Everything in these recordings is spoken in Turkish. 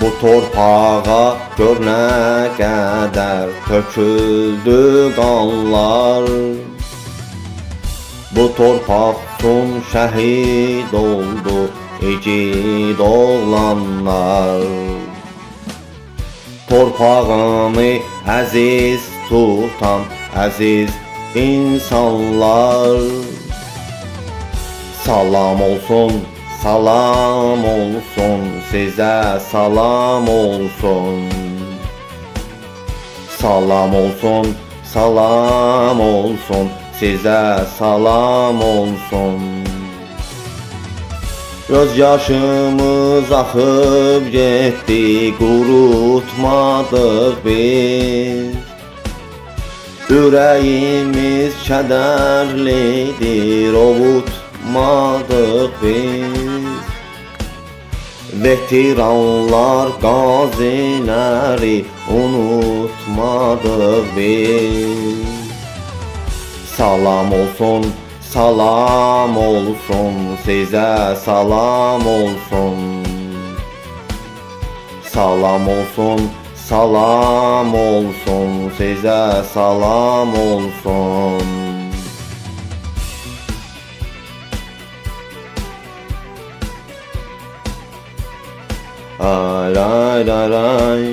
Bu torpağa gör nə qədər töküldü qanlar Bu torpaq üçün şəhid oldu igid oğlanlar Torpağını əziz tutan əziz insanlar. Salam olsun, salam olsun, sizə salam olsun. Salam olsun, salam olsun, sizə salam olsun. Göz yaşımız axıb getdi, qurutmadıq biz. Ürəyimiz kədərlidir, ovutmadıq biz Veteranlar, qaziləri unutmadıq biz Salam olsun, salam olsun, sizə salam olsun Salam olsun, salam olsun, sizə salam olsun. Aray aray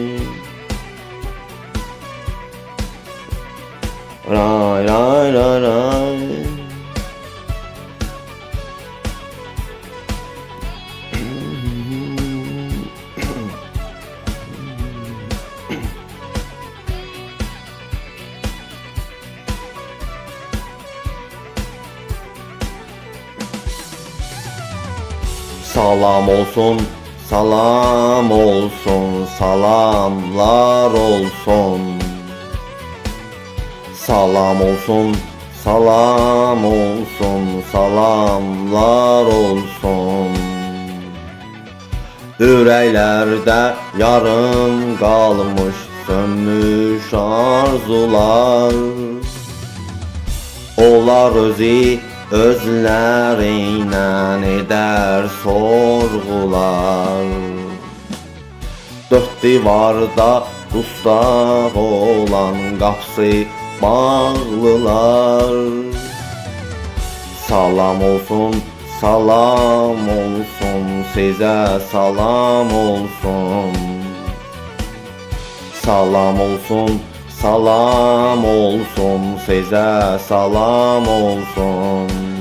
Ray ray ray ray Sağlam olsun salam olsun, salamlar olsun. Salam olsun, salam olsun, salamlar olsun. Ürəklərdə yarım qalmış sönmüş arzular. Onlar özü özlərinə edər sorğular Dörd divarda dustaq olan qapısı bağlılar Salam olsun, salam olsun, sizə salam olsun Salam olsun, salam olsun, sizə salam olsun.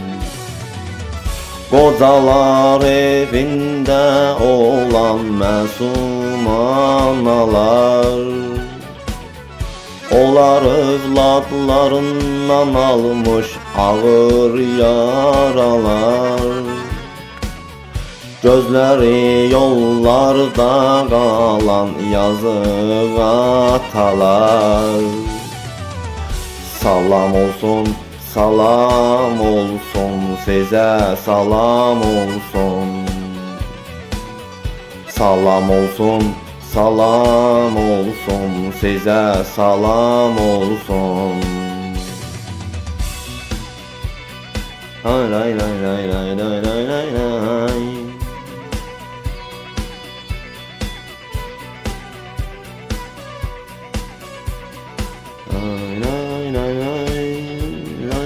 Kocalar evinde olan mesum analar Onlar evlatlarından almış ağır yaralar. Gözleri yollarda kalan yazık atalar. Salam olsun salam olsun, sizə salam olsun. Salam olsun, salam olsun, sizə salam olsun. Ay lay lay lay lay lay lay Lay lay lay lay